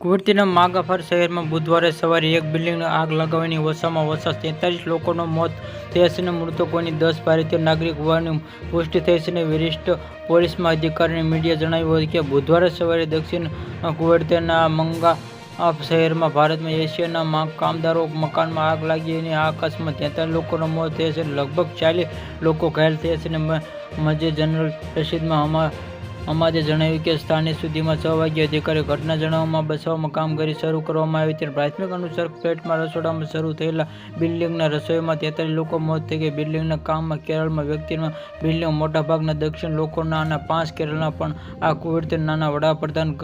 કુર્તીના માગાફર શહેરમાં બુધવારે સવારે એક બિલ્ડિંગને આગ લગાવવાની ઓછામાં ઓછા તેતાલીસ લોકોનો મોત થયા છે અને મૃતકોની દસ ભારતીય નાગરિક હોવાની પુષ્ટિ થઈ છે અને વરિષ્ઠ પોલીસમાં અધિકારીને મીડિયા જણાવ્યું હતું કે બુધવારે સવારે દક્ષિણ કુવર્તીના મંગા શહેરમાં ભારતમાં એશિયાના કામદારો મકાનમાં આગ લાગી અને આ અકસ્માત તેતાલીસ લોકોનો મોત થયા છે લગભગ ચાલીસ લોકો ઘાયલ થયા છે અને મજે જનરલ રશીદમાં અમા અમાદે જણાવ્યું કે સ્થાનિક સુધીમાં છ વાગ્યે અધિકારી ઘટના જણાવવામાં બચાવમાં કામગીરી શરૂ કરવામાં આવી ત્યારે પ્રાથમિક અનુસાર ફ્લેટમાં રસોડામાં શરૂ થયેલા બિલ્ડિંગના રસોઈમાં તેતાલીસ લોકો મોત થઈ ગઈ બિલ્ડિંગના કામમાં કેરળમાં વ્યક્તિના બિલ્ડિંગ મોટાભાગના દક્ષિણ લોકોના અને પાંચ કેરળના પણ આ કુવેત નાના વડાપ્રધાન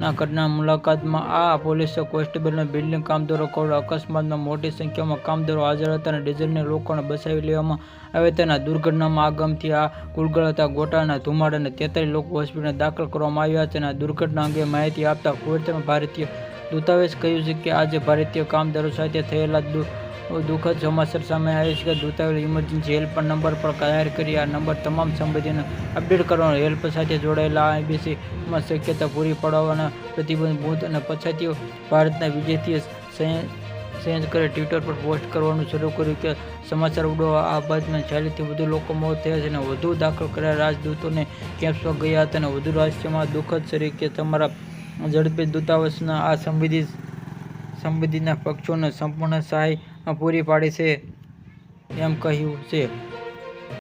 ના ઘટના મુલાકાતમાં. આ પોલીસ કોન્સ્ટેબલના બિલ્ડિંગ કામદારો કોડ અકસ્માતમાં મોટી સંખ્યામાં કામદારો હાજર હતા અને ડીઝલને લોકોને બચાવી લેવામાં આવ્યા હતા. દુર્ઘટનામાં આગમથી આ ગુલગળતા ગોટાના ધુમાડાને તેતાલીસ લોકો હોસ્પિટલમાં દાખલ કરવામાં આવ્યા છે અને દુર્ઘટના અંગે માહિતી આપતા કુવેતમાં ભારતીય દૂતાવાસે કહ્યું છે કે આજે ભારતીય કામદારો સાથે થયેલા દુઃખદ સમાચાર સામે આવે છે કે દૂતાવાસ ઇમરજન્સી હેલ્પ નંબર પર જાહેર કરી આ નંબર તમામ સંબંધીને અપડેટ કરવાનો હેલ્પ સાથે જોડાયેલા આઈબીસીમાં શક્યતા પૂરી પાડવાના પ્રતિબંધ બુધ અને પછાતીઓ ભારતના વિજેતીય કરી ટ્વિટર પર પોસ્ટ કરવાનું શરૂ કર્યું કે સમાચાર ઉડવા આ બાદમાં ચાલીસથી વધુ લોકો મોત થયા છે અને વધુ દાખલ કરેલા રાજદૂતોને કેમ્પમાં ગયા હતા અને વધુ રાષ્ટ્રમાં દુઃખદ તરીકે તમારા ઝડપી દૂતાવાસના આ સંબંધિત સંબંધિતના પક્ષોને સંપૂર્ણ સહાય પૂરી પાડી છે એમ કહ્યું છે.